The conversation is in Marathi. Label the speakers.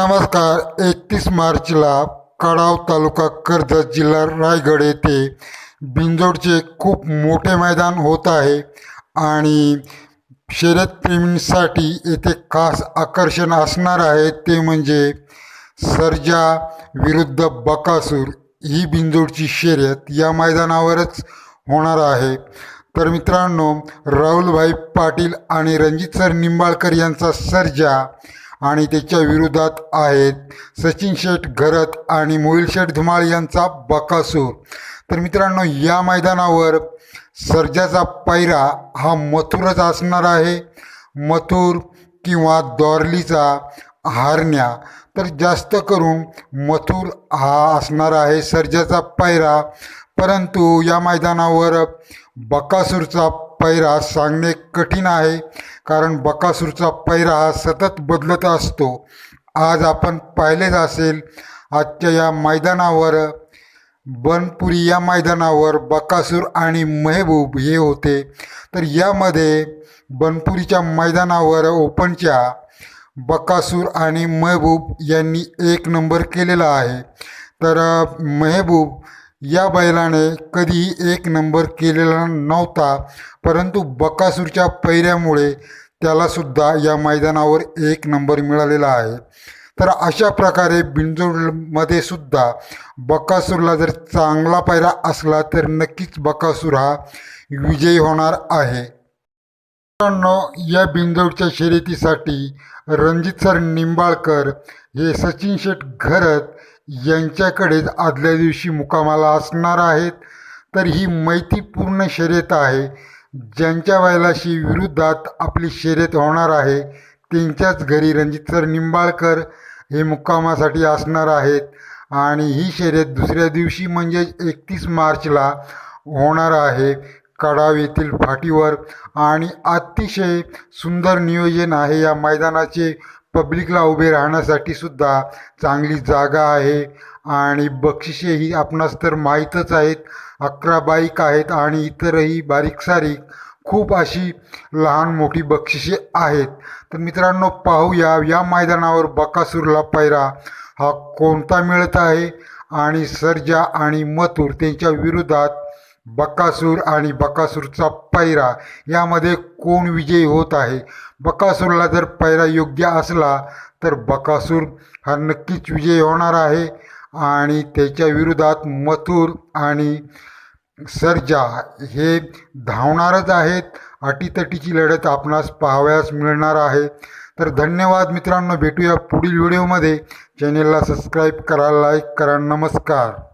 Speaker 1: नमस्कार एकतीस मार्चला कडाव तालुका कर्जत जिल्हा रायगड येथे बिंजोडचे खूप मोठे मैदान होत आहे आणि शर्यतप्रेमींसाठी येथे खास आकर्षण असणार आहे. ते म्हणजे सर्जा विरुद्ध बकासूर ही बिंजोडची शर्यत या मैदानावरच होणार आहे. तर मित्रांनो राहुलभाई पाटील आणि रणजित सर निंबाळकर यांचा सर्जा आणि त्याच्या विरोधात आहेत. सचिन शेठ घरत आणि मोहिल शेठ धुमाळ यांचा बकासूर. तर मित्रांनो या मैदानावर सर्जाचा पायरा हा मथुरच असणार आहे. मथुर किंवा दॉर्लीचा हारण्या. तर जास्त करून मथुर हा असणार आहे सर्जाचा पायरा. परंतु या मैदानावर बकासूरचा पैरा सांगणे कठीण आहे कारण बकासूरचा पैरा हा सतत बदलत असतो. आज आपण पाहिलेच असेल आजच्या या मैदानावर बनपुरी या मैदानावर बकासूर आणि मेहबूब हे होते. तर यामध्ये बनपुरीच्या मैदानावर ओपनच्या बकासूर आणि महबूब यांनी एक नंबर केलेला आहे. तर मेहबूब या बैलाने कधीही एक नंबर केलेला नव्हता परंतु बकासूरच्या पैऱ्यामुळे त्यालासुद्धा या मैदानावर एक नंबर मिळालेला आहे. तर अशा प्रकारे बिंजोडमध्ये सुद्धा बकासूरला जर चांगला पैरा असला तर नक्कीच बकासूर हा विजयी होणार आहे. मित्रांनो या बिंजोडच्या शर्यतीसाठी रणजित सर निंबाळकर हे सचिन शेठ घरत यांच्याकडेच आदल्या दिवशी मुकामाला असणार आहेत. तर ही मैत्रीपूर्ण शर्यत आहे. ज्यांच्या बैलाशी विरुद्धात आपली शर्यत होणार आहे त्यांच्याच घरी रणजित सर निंबाळकर हे मुक्कामासाठी असणार आहेत. आणि ही शर्यत दुसऱ्या दिवशी म्हणजे एकतीस मार्चला होणार आहे. कडाव येथील फाटीवर. आणि अतिशय सुंदर नियोजन आहे या मैदानाचे पब्लिकला उभे राहण्यासाठी सुद्धा चांगली जागा आहे. आणि बक्षिसेही आपणास तर माहीतच आहेत. अकरा बाईक आहेत आणि इतरही बारीक सारीक खूप अशी लहान मोठी बक्षिसे आहेत. तर मित्रांनो पाहूया या मैदानावर बकासूरला पैरा हा कोणता मिळत आहे? आणि सर्जा आणि मथुर त्यांच्या विरोधात बकासूर आणि बकासूरचा पैरा. यामध्ये कोण विजयी होत आहे? बकासूरला जर पैरा योग्य असला तर बकासूर हा नक्कीच विजयी होणार आहे. आणि त्याच्या विरोधात मथुर आणि सर्जा हे धावणारच आहेत. अटीतटीची लढत आपणास पाहावयास मिळणार आहे. तर धन्यवाद मित्रांनो. भेटूया पुढील व्हिडिओमध्ये. चॅनेलला सबस्क्राईब करा लाईक करा नमस्कार.